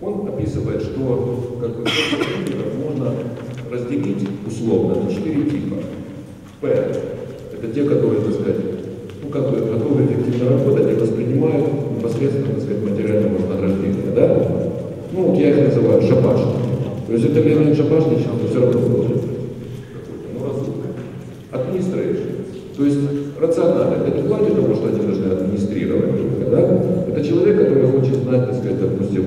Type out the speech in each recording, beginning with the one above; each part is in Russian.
Он описывает, что как бы, можно разделить условно на четыре типа. П – это те, которые, так сказать, ну, как бы готовы эффективно работать и воспринимают непосредственно, так сказать, материальное вознаграждение, да? Ну, вот я их называю шабашниками. То есть это Леонид Шабашник, но все равно должен ну, разумный. Administration. То есть рационально. Это не плане того, что они должны администрировать да? Это человек, который хочет знать, так сказать, допустим,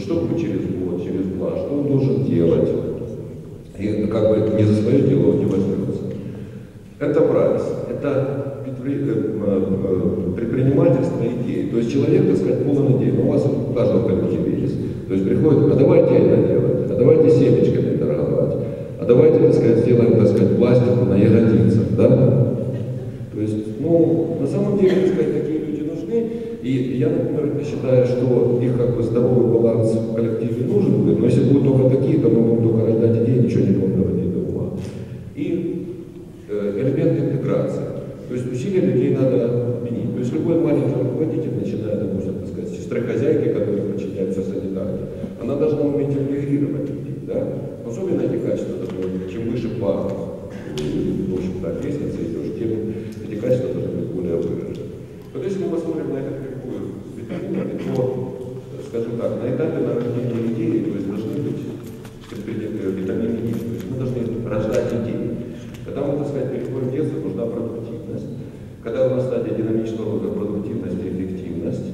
что будет через год, через два, что он должен делать. И как бы не за свое дело он не возьмется. Это прайс, это предпринимательство идеи. То есть человек, так сказать, полон идей. Но у вас у каждого коллективе есть. То есть приходит, а давайте это делать, а давайте семечками торговать, а давайте, так сказать, сделаем, так сказать, пластику на ягодицах, да? То есть, ну, на самом деле, так сказать, такие люди нужны. И я, например, считаю, что их как бы здоровый баланс в коллективе нужен будет, но если будут только такие, то мы будем только рождать идеи, ничего не будем доводить до ума. И э, элемент интеграции. То есть усилия людей надо объединить. То есть любой маленький руководитель, начиная, допустим, так сказать, сестры хозяйки, которая подчиняется санитарке, она должна уметь интегрировать людей, да? Особенно эти качества, которые, чем выше по, в общем-то, лестнице идешь, тем эти качества должны быть более выражены. Вот если мы посмотрим на это какую витамины, то, скажем так, на этапе нарождения идеи, то есть должны быть витамины И, то есть мы должны рождать идеи. Когда мы, так сказать, переходим в детство, нужна продуктивность. Когда у нас стадия динамического рода продуктивность и эффективность,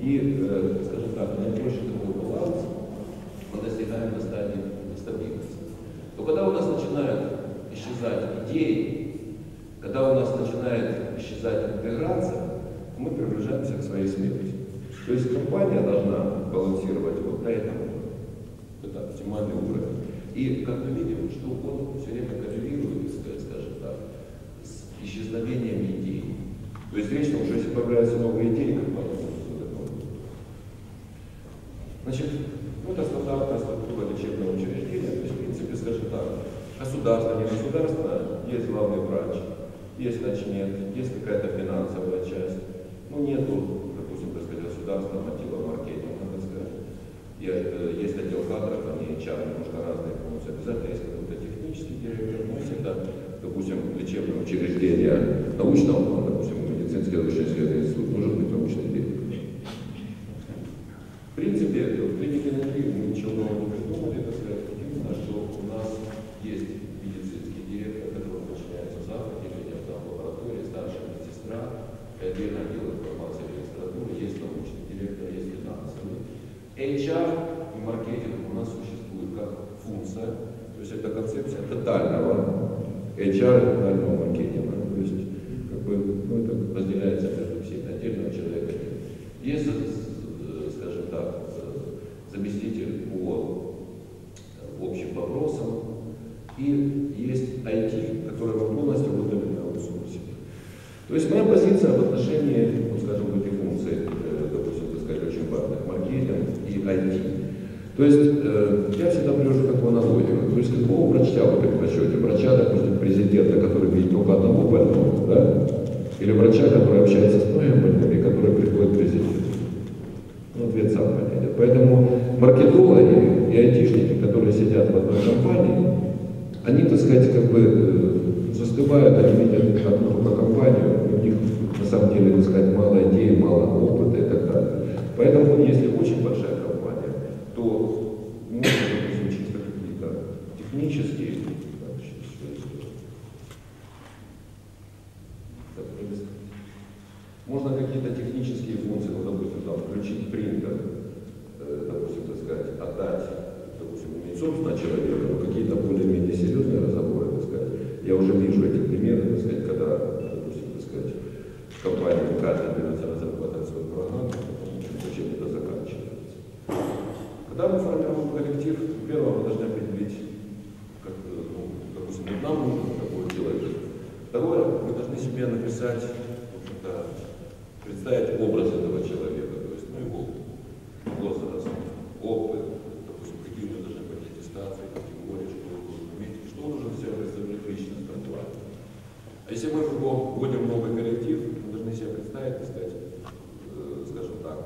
и, э, скажем так, наибольший такой баланс мы достигаем на стадии стабильности. То когда у нас начинают исчезать идеи, когда у нас начинает исчезать интеграция, мы приближаемся к своей смерти. То есть компания должна балансировать вот на этом это оптимальный уровень. И как мы видим, что он все время коррелирует, скажем так, с исчезновением идей. То есть речь о том, что если появляются новые идеи, компания Значит, ну, это стандартная структура лечебного учреждения, то есть, в принципе, скажем так, государство, не государство, есть главный врач, есть начмет, есть какая-то финансовая часть. Ну, нету, допустим, так сказать, государственного мотива маркетинга, так сказать. Есть, есть отдел кадров, они HR, немножко разные функции. Обязательно есть какой-то технический директор, но если это, допустим, лечебное учреждение научного, ну, допустим, медицинский научно-исследовательский институт, может быть научный директор. В принципе, в клинике на мы ничего нового не придумали, так сказать, именно, что у нас есть медицинский директор, который подчиняется завтра, там в лаборатории, старшая медсестра, отдельно отдел информации регистратуры, есть научный директор, есть финансовый. HR и маркетинг у нас существует как функция, то есть это концепция тотального HR и тотального маркетинга. То есть, как бы, ну, это разделяется между всеми отдельного человека. Есть, скажем так, заместитель по общим вопросам, и есть IT, который мы полностью выдали на аутсорсинг. То есть моя позиция в отношении, ну, скажем, этих функций, допустим, так сказать, очень важных, маркетинг и IT. То есть э, я всегда привожу такую аналогию. То есть какого врача вы предпочтете? Врача, допустим, президента, который видит только одного больного, да? Или врача, который общается с многими больными, который приходит президент? Ну, ответ сам понятен. Поэтому маркетологи и айтишники, которые сидят в одной компании, они, так сказать, как бы застывают, они видят одну только компанию, у них на самом деле, так сказать, мало идей, мало опыта и так далее. Поэтому, если очень большая компания, то можно, допустим, чисто какие-то технические, можно какие-то технические функции, ну, допустим, там, включить принтер, э, допустим, так сказать, отдать, допустим, иметь собственно человека, но какие-то более-менее серьезные разговоры, так сказать. Я уже вижу эти примеры, так сказать, когда, допустим, так сказать, компания каждый берется разрабатывать свою программу, зачем это заканчивается. Когда мы формируем коллектив, первое, мы должны определить, себе написать, в представить образ этого человека, то есть, ну, его возраст, опыт, допустим, какие у него должны быть аттестации, категории, что он должен уметь, что он должен себя представлять личность натурально. А если мы вводим новый коллектив, мы должны себя представить сказать, э, скажем так,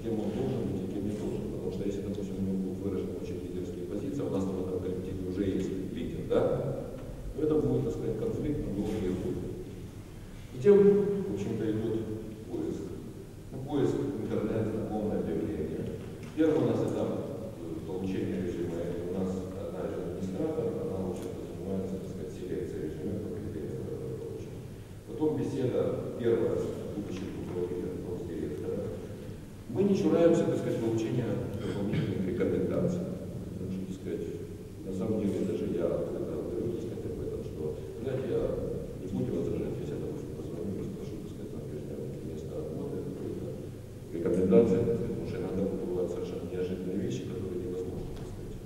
кем он должен быть и кем не должен. Потому что если, допустим, у него будут выражены очень лидерские позиции, а у нас в этом коллективе уже есть лидер, да, то это будет, так сказать, конфликт, общем-то, идет поиск. Ну, поиск интернет, знакомое объявление. Первый у нас этап э, получения резюме. У нас одна из администратор, она, в занимается, так сказать, селекцией резюме по критериям, которые. Потом беседа первая с будущим руководителем директора. Мы не чураемся, так сказать, получения дополнительных рекомендаций. Потому так сказать, на самом деле даже я когда говорю, так сказать, об этом, что, знаете, я не буду возражать, если я, допустим, позвоню и спрошу, так сказать, на прежнее место работы, какой-то потому что иногда бывают совершенно неожиданные вещи, которые невозможно, сказать,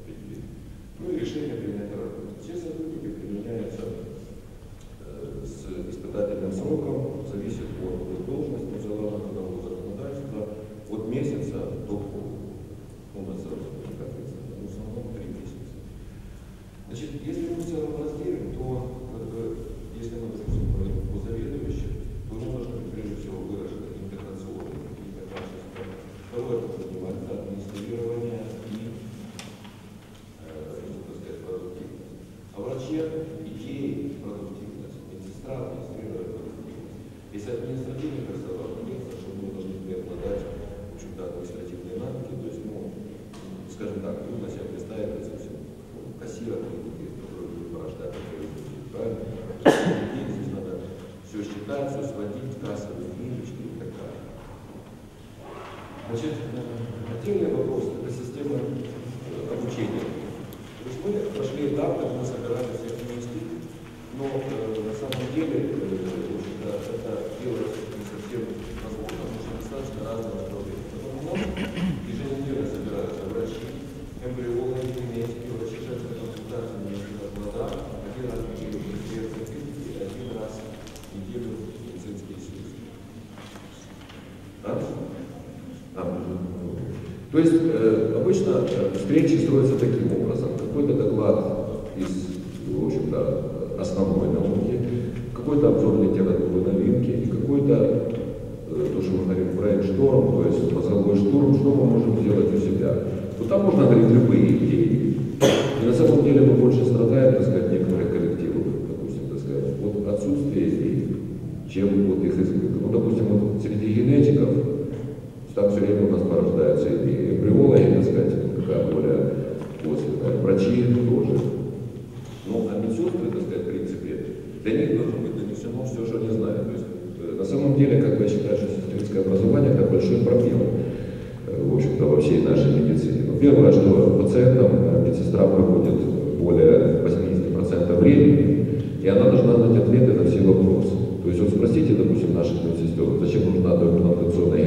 определить. Ну и решение принять работу. Все сотрудники применяются э, с испытательным сроком, зависит от должности, желанного трудового законодательства, от месяца до года. Ну, на сразу, как сказать, в основном три месяца. Значит, если мы в целом разделим, то как бы, если мы допустим, говорим о заведующих, то ему должны быть прежде всего выражены интеграционные какие-то качества. Второе, это занимается администрирование и э, ну, так сказать, продуктивность. А враче идеи продуктивность, медсестра администрирует продуктивность. Если административный персонал, имеется, что мы должны преобладать, в общем-то, административные навыки, то есть, ну, скажем так, трудно себе представить, допустим, ну, кассира, который будет порождать такие люди, правильно? Людей здесь надо все считать, все сводить, кассовые книжечки и так далее. Значит, отдельный вопрос – это система э, обучения. То есть мы прошли этап, как мы собирали всех вместе, но э, на самом деле, э, это делать не совсем возможно, потому что достаточно разные направления. Есть э, обычно э, встречи строятся таким образом. Какой-то доклад из, в общем-то, основной науки, какой-то обзор литературы новинки и какой-то, э, то, что мы говорим, брейншторм, то есть мозговой штурм, что мы можем сделать у себя. То там можно говорить любые идеи. И на самом деле мы больше страдаем, так сказать, некоторых коллективов, допустим, так сказать, от отсутствия идей, чем от их избытка. Ну, допустим, вот среди генетиков там все время у нас порождаются идеи. Эмбриологи, так сказать, такая более косвенная. Врачи тоже. Ну, а медсестры, так сказать, в принципе, для них должно быть донесено все, что они знают. То есть, э, на самом деле, как я считаю, что сестринское образование это большой пробел, э, в общем-то, во всей нашей медицине. Но первое, что пациентам э, медсестра проводит более 80% времени, и она должна дать ответы на все вопросы. То есть вот спросите, допустим, наших медсестер, зачем нужна доимплантационная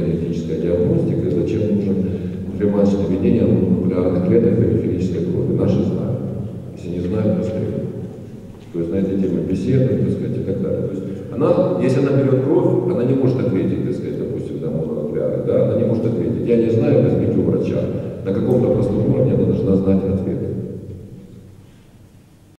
генетическая диагностика, и зачем нужен климатичное введение молекулярных клеток периферической крови. Наши знают. Если не знают, расскажут. То есть на эти темы беседуют, так сказать, и так далее. То есть она, если она берет кровь, она не может ответить, так сказать, допустим, да, мононуклеары, да, она не может ответить. Я не знаю, возьмите у врача. На каком-то простом уровне она должна знать ответ.